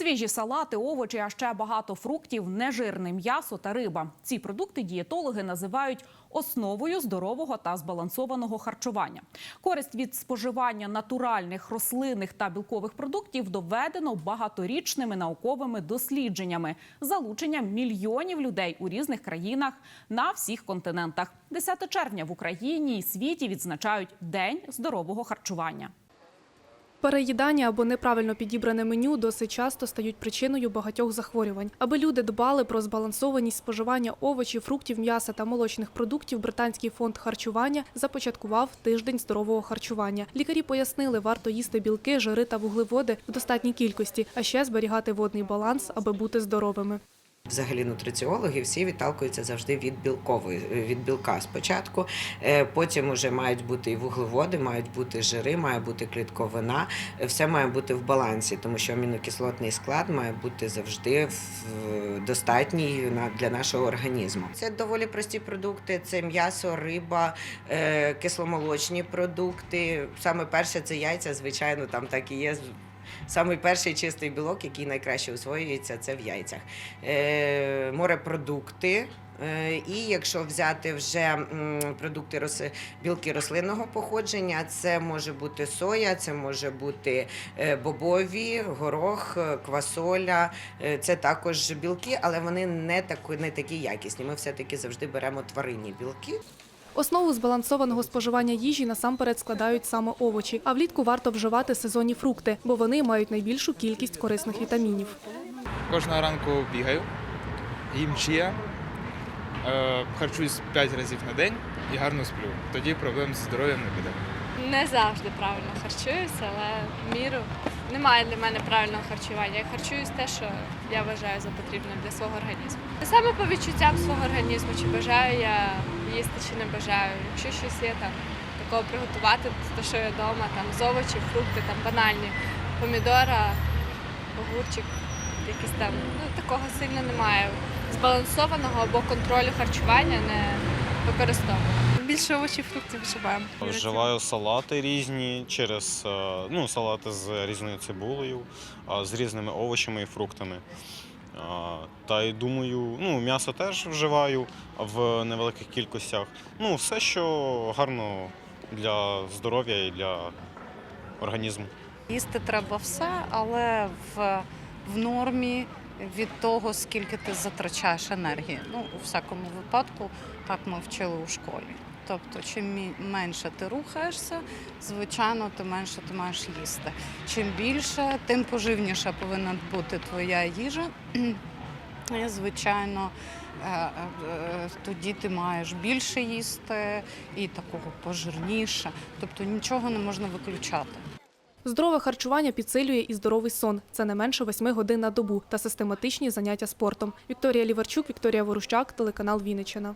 Свіжі салати, овочі, а ще багато фруктів, нежирне м'ясо та риба. Ці продукти дієтологи називають основою здорового та збалансованого харчування. Користь від споживання натуральних рослинних та білкових продуктів доведено багаторічними науковими дослідженнями, залученням мільйонів людей у різних країнах на всіх континентах. 10 червня в Україні і світі відзначають День здорового харчування. Переїдання або неправильно підібране меню досить часто стають причиною багатьох захворювань. Аби люди дбали про збалансованість споживання овочів, фруктів, м'яса та молочних продуктів, британський фонд харчування започаткував тиждень здорового харчування. Лікарі пояснили, варто їсти білки, жири та вуглеводи в достатній кількості, а ще зберігати водний баланс, аби бути здоровими. Взагалі нутриціологи всі відталкуються завжди від білкової від білка спочатку. Е, Потім вже мають бути і вуглеводи, мають бути жири, має бути клітковина. Е, Все має бути в балансі, тому що амінокислотний склад має бути завжди достатній для нашого організму. Це доволі прості продукти: це м'ясо, риба, е, кисломолочні продукти. Саме перше це яйця, звичайно, там так і є. Самий перший чистий білок, який найкраще усвоюється, це в яйцях. Е, морепродукти. Е, І якщо взяти вже продукти білки рослинного походження, це може бути соя, це може бути е, бобові, горох, квасоля. Це також білки, але вони не такі, не такі якісні. Ми все-таки завжди беремо тваринні білки. Основу збалансованого споживання їжі насамперед складають саме овочі. А влітку варто вживати сезонні фрукти, бо вони мають найбільшу кількість корисних вітамінів. Кожного ранку бігаю, їм чия, е, харчуюсь 5 разів на день і гарно сплю. Тоді проблем з здоров'ям не буде. Не завжди правильно харчуюся, але міру немає для мене правильного харчування. Я харчуюсь те, що я вважаю за потрібне для свого організму. Саме по відчуттям свого організму, чи бажаю я їсти, чи не бажаю. Якщо щось є там такого приготувати, то що я вдома, там з овочів, фрукти, там банальні, помідора, огурчик, якийсь там. Ну такого сильно немає. Збалансованого або контролю харчування не використовую. Більше овочів, фруктів вживаємо. Вживаю салати різні через е, ну, салати з різною цибулею, з різними овочами і фруктами. Та й думаю, ну, м'ясо теж вживаю в невеликих кількостях. Ну, все, що гарно для здоров'я і для організму. Їсти треба все, але в, в нормі від того, скільки ти затрачаєш енергії. Ну, у всякому випадку, так ми вчили у школі. Тобто, чим менше ти рухаєшся, звичайно, тим менше ти маєш їсти. Чим більше, тим поживніша повинна бути твоя їжа. І, звичайно, е, е, тоді ти маєш більше їсти і такого пожирніше. Тобто нічого не можна виключати. Здорове харчування підсилює і здоровий сон. Це не менше 8 годин на добу та систематичні заняття спортом. Вікторія Ліварчук, Вікторія Ворущак, телеканал Вінниччина.